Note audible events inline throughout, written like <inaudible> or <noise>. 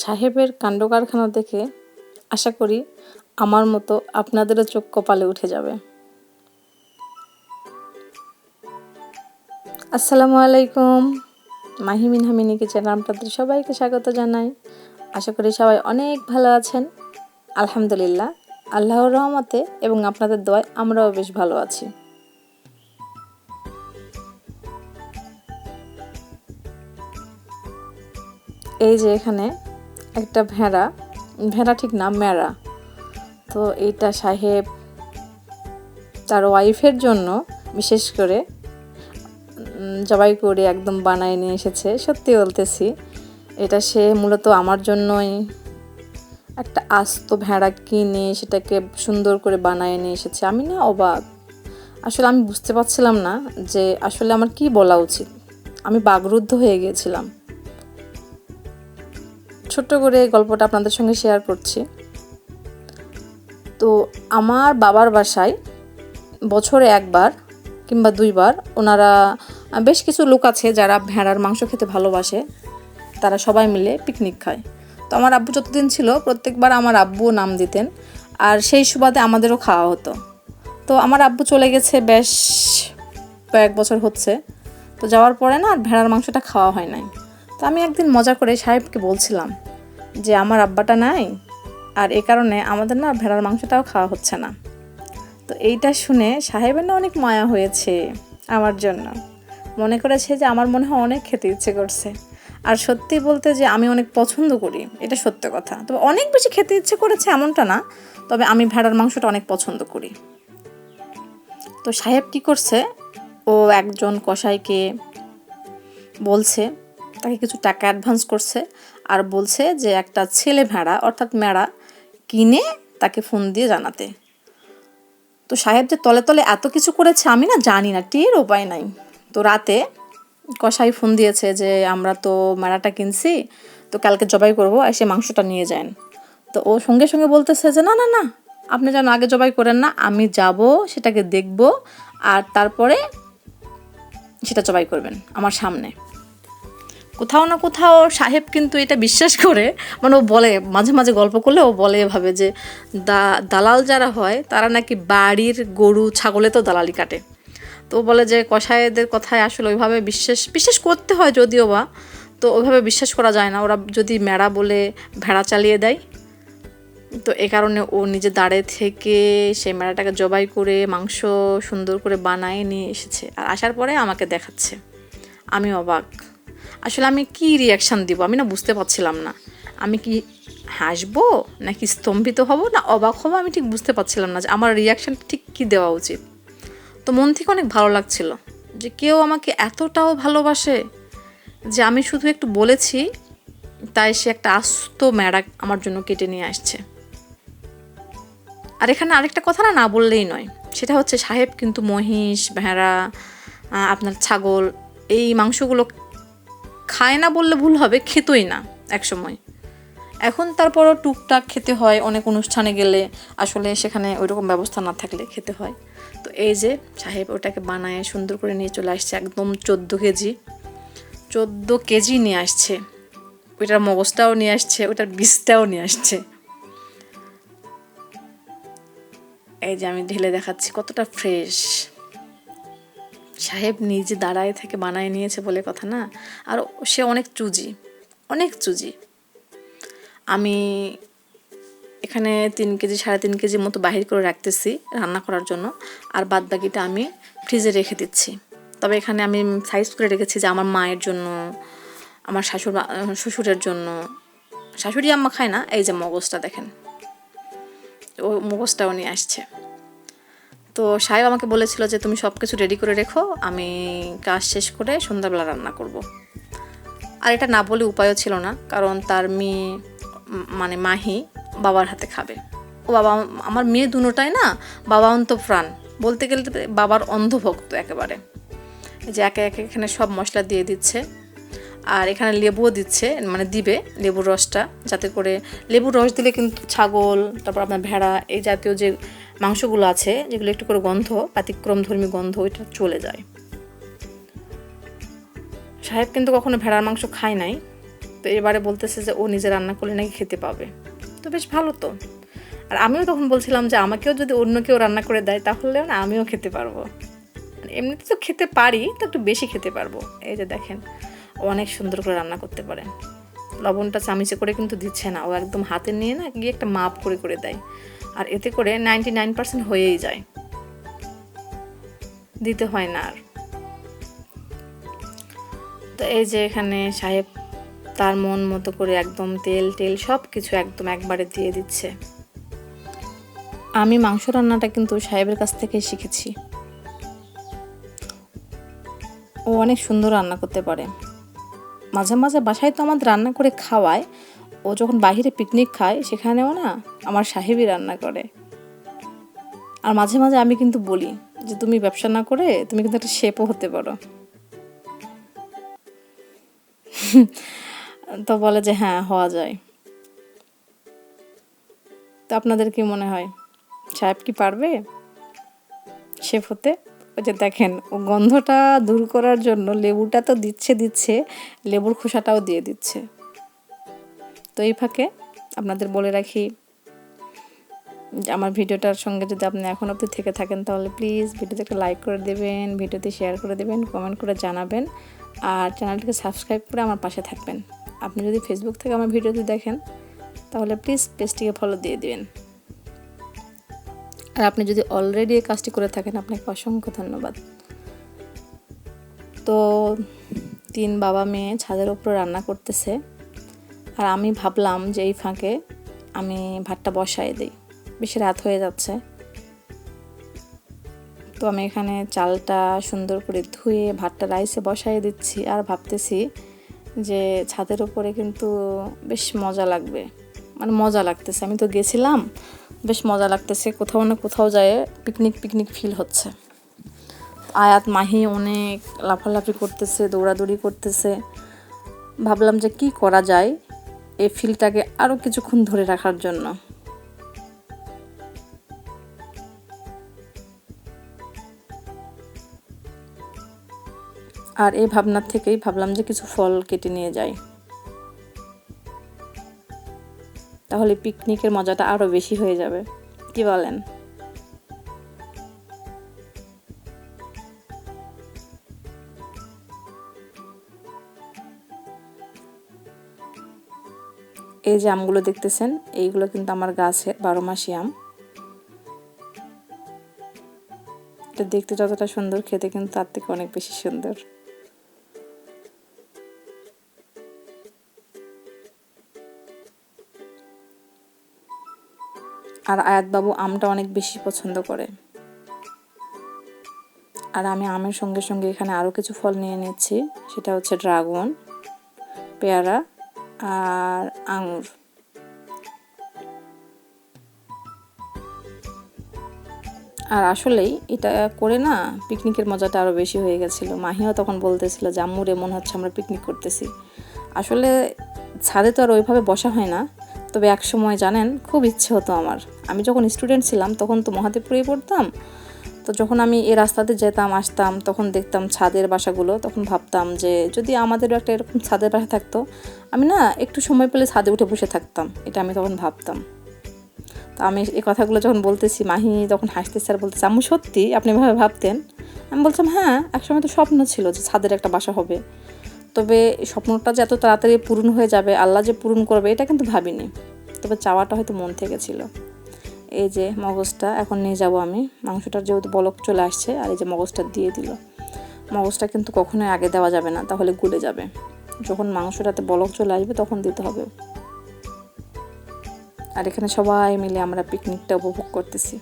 সাহেবের কাণ্ড কারখানা দেখে আশা করি আমার মতো আপনাদেরও চোখ কপালে উঠে যাবে। আসসালামু আলাইকুম। মাহিমিন হামিনী কিচেন আপনাদের সবাইকে স্বাগত জানাই। আশা করি সবাই অনেক ভালো আছেন। আলহামদুলিল্লাহ, আল্লাহর রহমতে এবং আপনাদের দোয়ায় আমরাও বেশ ভালো আছি। এই যে এখানে একটা ভেড়া ভেড়া ঠিক না মেড়া তো এইটা সাহেব তার ওয়াইফের জন্য বিশেষ করে জবাই করে একদম বানায় নিয়ে এসেছে। সত্যি বলতেছি, এটা সে মূলত আমার জন্যই একটা আস্ত ভেড়া কিনে সেটাকে সুন্দর করে বানায় নিয়ে এসেছে। আমি না অবাক। আসলে আমি বুঝতে পারছিলাম না যে আসলে আমার কি বলা উচিত। আমি বাগরুদ্ধ হয়ে গিয়েছিলাম। ছোট্ট করে এই গল্পটা আপনাদের সঙ্গে শেয়ার করছি। তো আমার বাবার বাসায় বছরে একবার কিংবা দুইবার ওনারা বেশ কিছু লোক আছে যারা ভেড়ার মাংস খেতে ভালোবাসে। তারা সবাই মিলে পিকনিক খায়। তো আমার আব্বু যতদিন ছিল, প্রত্যেকবার আমার আব্বুও নাম দিতেন আর সেই সুবাদে আমাদেরও খাওয়া হতো। তো আমার আব্বু চলে গেছে বেশ কয়েক বছর হচ্ছে। তো যাওয়ার পরে না আর ভেড়ার মাংসটা খাওয়া হয় নাই। তো আমি একদিন মজা করে সাহেবকে বলছিলাম যে আমার আব্বাটা নাই আর এ কারণে আমাদের না ভেড়ার মাংসটাও খাওয়া হচ্ছে না। তো এইটা শুনে সাহেবের না অনেক মায়া হয়েছে আমার জন্য। মনে করেছে যে আমার মনে হয় অনেক খেতে ইচ্ছে করছে। আর সত্যি বলতে যে আমি অনেক পছন্দ করি, এটা সত্য কথা। তবে অনেক বেশি খেতে ইচ্ছে করেছে এমনটা না, তবে আমি ভেড়ার মাংসটা অনেক পছন্দ করি। তো সাহেব কি করছে? ও একজন কসাইকে বলছে তাকে কিছু টাকা অ্যাডভান্স করছে আর বলছে যে একটা ছেলে ভেড়া, অর্থাৎ মেড়া কিনে তাকে ফোন দিয়ে জানাতে। তো সাহেব যে তলে তলে এত কিছু করেছে আমি না জানি না, টের উপায় নাই। তো রাতে কসাই ফোন দিয়েছে যে, আমরা তো মেড়াটা কিনছি, তো কালকে জবাই করব এসে মাংসটা নিয়ে যান। তো ও সঙ্গে সঙ্গে বলতেছে যে, না না না, আপনি যেন আগে জবাই করেন না, আমি যাব, সেটাকে দেখব, আর তারপরে সেটা জবাই করবেন আমার সামনে। কোথাও না কোথাও সাহেব কিন্তু এটা বিশ্বাস করে। মানে ও বলে, মাঝে মাঝে গল্প করলে ও বলে এভাবে যে, দা, দালাল যারা হয়, তারা নাকি বাড়ির গরু, ছাগলে তো দালালি কাটে। তো বলে যে, কসাইদের কথায় আসলে ওইভাবে বিশ্বাস বিশ্বাস করতে হয় যদিও বা, তো ওইভাবে বিশ্বাস করা যায় না। ওরা যদি মেড়া বলে ভেড়া চালিয়ে দেয়, তো এ কারণে ও নিজে দাঁড়ে থেকে সেই মেড়াটাকে জবাই করে, মাংস সুন্দর করে বানায় নিয়ে এসেছে। আর আসার পরে আমাকে দেখাচ্ছে। আমি অবাক। আসলে আমি কি রিয়াকশান দিব? আমি না বুঝতে পারছিলাম না। আমি কি হাসবো নাকি স্তম্ভিত হব? না, অবাক হব? আমি ঠিক বুঝতে পারছিলাম না যে আমার রিয়াকশান ঠিক কী দেওয়া উচিত। তো মন থেকে অনেক ভালো লাগছিল যে কেউ আমাকে এতটাও ভালোবাসে যে আমি শুধু একটু বলেছি, তাই সে একটা আস্ত ম্যাড়া আমার জন্য কেটে নিয়ে আসছে। আর এখানে আরেকটা কথা না না বললেই নয়। সেটা হচ্ছে সাহেব কিন্তু মহিষ, ভেড়া আপনার ছাগল, এই মাংসগুলো খায় না বললে ভুল হবে, খেতই না একসময়। এখন তারপরও টুকটাক খেতে হয়, অনেক অনুষ্ঠানে গেলে আসলে সেখানে ওইরকম ব্যবস্থা না থাকলে খেতে হয়। তো এই যে সাহেব ওটাকে বানায়, সুন্দর করে নিয়ে চলে আসছে একদম চোদ্দ কেজি। চোদ্দ কেজি নিয়ে আসছে। ওইটার মগজটাও নিয়ে আসছে, ওইটার বীজটাও নিয়ে আসছে। এই যে আমি ঢেলে দেখাচ্ছি কতটা ফ্রেশ। সাহেব নিজে দাঁড়ায় থেকে বানায় নিয়েছে বলে কথা না? আর সে অনেক চুজি অনেক চুজি। আমি এখানে তিন কেজি, সাড়ে তিন কেজি মতো বাহির করে রাখতেছি রান্না করার জন্য। আর বাদ বাকিটা আমি ফ্রিজে রেখে দিচ্ছি। তবে এখানে আমি সাইজ করে রেখেছি যে আমার মায়ের জন্য, আমার শাশুর শ্বশুরের জন্য। শাশুড়ি আম্মা খায় না, এই যে মগজটা দেখেন। ও মগজটাও নিয়ে আসছে। তো সাহেব আমাকে বলেছিল যে তুমি সব কিছু রেডি করে রেখো, আমি কাজ শেষ করে সন্ধ্যাবেলা রান্না করব। আর এটা না বলে উপায়ও ছিল না, কারণ তার মেয়ে মানে মাহি বাবার হাতে খাবে। ও বাবা, আমার মেয়ে দুটোটাই না বাবা অন্ত প্রাণ। বলতে গেলে বাবার অন্ধভক্ত একেবারে। যে একে একে এখানে সব মশলা দিয়ে দিচ্ছে, আর এখানে লেবুও দিচ্ছে মানে দিবে লেবুর রসটা, যাতে করে লেবুর রস দিলে কিন্তু ছাগল, তারপর আপনার ভেড়া, এই জাতীয় যে মাংসগুলো আছে, যেগুলো একটু করে গন্ধ ব্যতিক্রম ধর্মী গন্ধ, ওইটা চলে যায়। সাহেব কিন্তু কখনো ভেড়ার মাংস খায় নাই, তো এবারে বলতেছে যে ও নিজে রান্না করলে নাকি খেতে পাবে। তো বেশ ভালো তো। আর আমিও তখন বলছিলাম যে আমাকেও যদি অন্য কেউ রান্না করে দেয় তাহলে না আমিও খেতে পারব। মানে এমনিতে তো খেতে পারি, তো একটু বেশি খেতে পারব। এই যে দেখেন অনেক সুন্দর করে রান্না করতে পারে। লবণটা চামিচে করে কিন্তু দিচ্ছে না, ও একদম হাতে নিয়ে না গিয়ে একটা মাপ করে করে দেয়। আর এতে করে নাইনটি নাইন পার্সেন্ট হয়েই যায়। দিতে হয় না আর। তো এই যে এখানে সাহেব তার মন মতো করে একদম তেল, টেল সব কিছু একদম একবারে দিয়ে দিচ্ছে। আমি মাংস রান্নাটা কিন্তু সাহেবের কাছ থেকে শিখেছি। ও অনেক সুন্দর রান্না করতে পারে। মাঝে মাঝে বাসায় তো আমাদের রান্না করে খাওয়ায় ও যখন বাইরে পিকনিক খায়, সেখানেও না আমার সাহেবই রান্না করে। আর মাঝে মাঝে আমি কিন্তু বলি যে, তুমি ব্যবসা না করে তুমি কিন্তু একটা শেপও হতে পারো। তো বলে যে হ্যাঁ হওয়া যায়। তো আপনাদের কি মনে হয়? সাহেব কি পারবে শেফ হতে? ওই যে দেখেন, ও গন্ধটা দূর করার জন্য লেবুটা তো দিচ্ছে দিচ্ছে, লেবুর খোসাটাও দিয়ে দিচ্ছে। তো এই ফাঁকে আপনাদের বলে রাখি আমার ভিডিওটার সঙ্গে যদি আপনি এখন অবধি থেকে থাকেন তাহলে প্লিজ ভিডিওতে একটা লাইক করে দেবেন, ভিডিওতে শেয়ার করে দেবেন কমেন্ট করে জানাবেন আর চ্যানেলটিকে সাবস্ক্রাইব করে আমার পাশে থাকবেন। আপনি যদি ফেসবুক থেকে আমার ভিডিওটি দেখেন তাহলে প্লিজ পেজটিকে ফলো দিয়ে দিবেন। আর আপনি যদি অলরেডি এই কাজটি করে থাকেন, আপনাকে অসংখ্য ধন্যবাদ। তো তিন বাবা মেয়ে ছাদের উপরে রান্না করতেছে। আর আমি ভাবলাম যে এই ফাঁকে আমি ভাতটা বসাই দিই। বেশি রাত হয়ে যাচ্ছে। তো আমি এখানে চালটা সুন্দর করে ধুয়ে ভাতটা রাইসে বসাই দিচ্ছি আর ভাবতেছি যে ছাদের উপরে কিন্তু বেশ মজা লাগবে। মানে মজা লাগতেছে। আমি তো গেছিলাম, বেশ মজা লাগতেছে। কোথাও না কোথাও যায় পিকনিক পিকনিক ফিল হচ্ছে। আয়াত মাহি অনেক লাফালাফি করতেছে, দৌড়াদৌড়ি করতেছে। ভাবলাম যে কি করা যায়? এই ফিলটাকে আরও কিছুক্ষণ ধরে রাখার জন্য। আর এই ভাবনার থেকেই ভাবলাম যে কিছু ফল কেটে নিয়ে যাই। তাহলে পিকনিকের মজাটা আরও বেশি হয়ে যাবে। কি বলেন? এই যে আমগুলো দেখতেছেন, এইগুলো কিন্তু আমার গাছের বারো মাসি আম। এটা দেখতে যতটা সুন্দর, খেতে কিন্তু তার থেকে অনেক বেশি সুন্দর। আর আয়াতবাবু আমটা অনেক বেশি পছন্দ করে। আর আমি আমের সঙ্গে সঙ্গে এখানে আরও কিছু ফল নিয়ে নিচ্ছি, সেটা হচ্ছে ড্রাগন, পেয়ারা আর আঙুর। আর আসলেই এটা করে না পিকনিকের মজাটা আরও বেশি হয়ে গেছিল। মাহিও তখন বলতেছিল যে আম্মুরে মনে হচ্ছে আমরা পিকনিক করতেছি। আসলে ছাদে তো আর ওইভাবে বসা হয় না। তবে এক সময় জানেন, খুব ইচ্ছে হতো আমার। আমি যখন স্টুডেন্ট ছিলাম, তখন তো মহাদেবপুরেই পড়তাম। তো যখন আমি এই রাস্তাতে যেতাম, আসতাম, তখন দেখতাম ছাদের বাসাগুলো, তখন ভাবতাম যে যদি আমাদেরও একটা এরকম ছাদের বাসা থাকতো, আমি না একটু সময় পেলে ছাদে উঠে বসে থাকতাম, এটা আমি তখন ভাবতাম। তো আমি এই কথাগুলো যখন বলতেছি, মাহি তখন হাসতে স্যার বলতেছে আমি সত্যি? আপনি এভাবে ভাবতেন? আমি বলছিলাম হ্যাঁ একসময় তো স্বপ্ন ছিল যে ছাদের একটা বাসা হবে। তবে স্বপ্নটা যে এত তাড়াতাড়ি পূরণ হয়ে যাবে, আল্লাহ যে পূরণ করবে, এটা কিন্তু ভাবিনি। তবে চাওয়াটা হয়তো মন থেকে ছিল। এই যে মগজটা, এখন নিয়ে যাব আমি। মাংসটার যেহেতু বলক চলে আসছে, আর এই যে মগজটা দিয়ে দিল। মগজটা কিন্তু কখনোই আগে দেওয়া যাবে না, তাহলে গুলে যাবে। যখন মাংসটাতে বলক চলে আসবে, তখন দিতে হবে। আর এখানে সবাই মিলে আমরা পিকনিকটা উপভোগ করতেছি।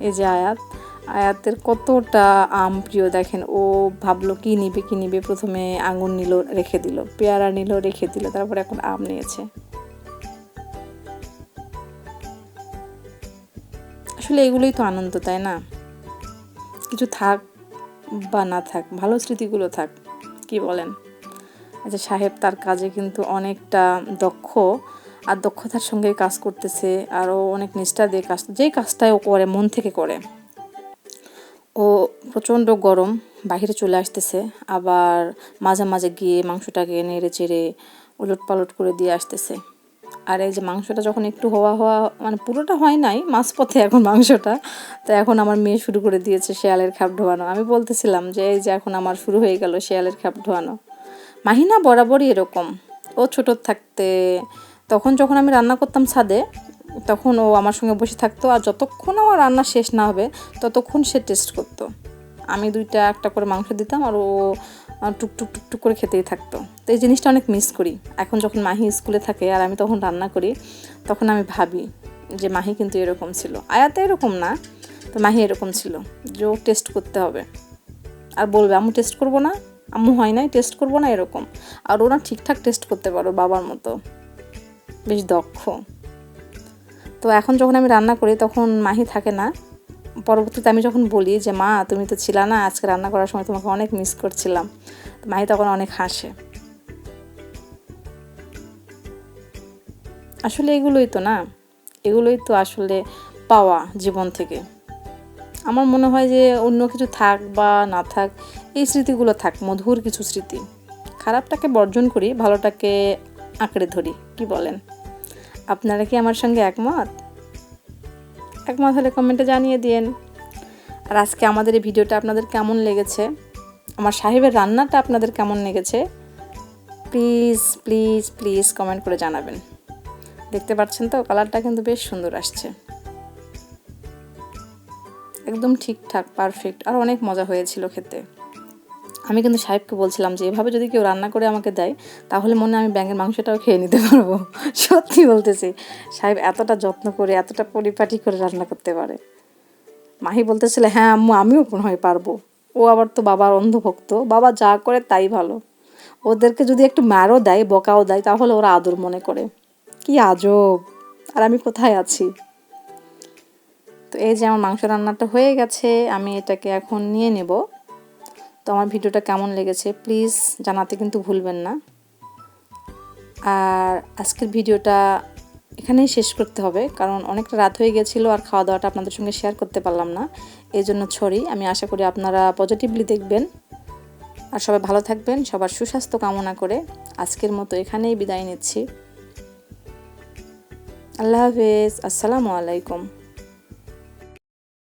এই যে আয়াত। আয়াতের কতটা আম প্রিয় দেখেন। ও ভাবলো, কি নিবে কি নিবে? প্রথমে আঙুর নিল, রেখে দিল। পেয়ারা নিল, রেখে দিল। তারপর এখন আম নিয়েছে। আসলে এগুলোই তো আনন্দ, তাই না? কিছু থাক বা না থাক, ভালো স্মৃতিগুলো থাক, কি বলেন? আচ্ছা সাহেব তার কাজে কিন্তু অনেকটা দক্ষ আর দক্ষতার সঙ্গে কাজ করতেছে, আরও অনেক নিষ্ঠা দিয়ে কাজ, যেই কাজটাই ও করে, মন থেকে করে। ও প্রচণ্ড গরম বাহিরে চলে আসতেছে, আবার মাঝে মাঝে গিয়ে মাংসটাকে নেড়ে চেড়ে উলট পালট করে দিয়ে আসতেছে। আর এই যে মাংসটা যখন একটু হওয়া হওয়া মানে পুরোটা হয় নাই, মাঝপথে এখন মাংসটা। তো এখন আমার মেয়ে শুরু করে দিয়েছে শেয়ালের খাপ ঢোয়ানো। আমি বলতেছিলাম যে, এই যে এখন আমার শুরু হয়ে গেল শেয়ালের খাপ ঢোয়ানো। মাহিনা বরাবরই এরকম। ও ছোট থাকতে, তখন যখন আমি রান্না করতাম ছাদে, তখন ও আমার সঙ্গে বসে থাকতো। আর যতক্ষণ আমার রান্না শেষ না হবে, ততক্ষণ সে টেস্ট করতো। আমি দুইটা একটা করে মাংস দিতাম আর ও টুকটুক টুকটুক করে খেতেই থাকতো। তো এই জিনিসটা অনেক মিস করি। এখন যখন মাহি স্কুলে থাকে আর আমি তখন রান্না করি, তখন আমি ভাবি যে মাহি কিন্তু এরকম ছিল। আয়াতে এরকম না, তো মাহি এরকম ছিল যে ও টেস্ট করতে হবে। আর বলবে আমি টেস্ট করব না? আম্মু হয় নাই টেস্ট করব না, এরকম। আর ওরা ঠিকঠাক টেস্ট করতে পারো বাবার মতো। বেশ দক্ষ। তো এখন যখন আমি রান্না করি, তখন মাহি থাকে না পরবর্তীতে আমি যখন বলি যে, মা, তুমি তো ছিলা না, আজকে রান্না করার সময় তোমাকে অনেক মিস করছিলাম। মাহি তখন অনেক হাসে। আসলে এগুলোই তো না, এগুলোই তো আসলে পাওয়া জীবন থেকে। আমার মনে হয় যে, অন্য কিছু থাক বা না থাক, এই স্মৃতিগুলো থাক, মধুর কিছু স্মৃতি। খারাপটাকে বর্জন করি, ভালোটাকে আঁকড়ে ধরি, কি বলেন? আপনারা কি আমার সঙ্গে একমত? একমত হলে কমেন্টে জানিয়ে দিন আর আজকে আমাদের এই ভিডিওটা আপনাদের কেমন লেগেছে? আমার সাহেবের রান্নাটা আপনাদের কেমন লেগেছে? প্লিজ প্লিজ প্লিজ কমেন্ট করে জানাবেন। দেখতে পাচ্ছেন তো কালারটা কিন্তু বেশ সুন্দর আসছে। একদম ঠিকঠাক পারফেক্ট আর অনেক মজা হয়েছিল খেতে। আমি কিন্তু সাহেবকে বলছিলাম যে, এভাবে যদি কেউ রান্না করে আমাকে দেয়, তাহলে মনে আমি ব্যাঙের মাংসটাও খেয়ে নিতে পারব। <laughs> সত্যি বলতেছি। সাহেব এতটা যত্ন করে, এতটা পরিপাটি করে রান্না করতে পারে। মাহি বলতেছিল হ্যাঁ আম্মু, আমিও মনে হয় পারব। ও আবার তো বাবার অন্ধভক্ত। বাবা যা করে তাই ভালো। ওদেরকে যদি একটু মারও দেয়, বকাও দেয়, তাহলে ওরা আদর মনে করে। কি আজব! আর আমি কোথায় আছি? তো এই যে আমার মাংস রান্নাটা হয়ে গেছে, আমি এটাকে এখন নিয়ে নেব। তো আমার ভিডিওটা কেমন লেগেছে প্লিজ জানাতে কিন্তু ভুলবেন না। আর আজকের ভিডিওটা এখানেই শেষ করতে হবে, কারণ অনেকটা রাত হয়ে গেছিল আর খাওয়া দাওয়াটা আপনাদের সঙ্গে শেয়ার করতে পারলাম না। এই জন্য ছড়ি আমি আশা করি আপনারা পজিটিভলি দেখবেন। আর সবাই ভালো থাকবেন, সবার সুস্বাস্থ্য কামনা করে আজকের মতো এখানেই বিদায় নিচ্ছি। আল্লাহ হাফেজ, আসসালামু আলাইকুম।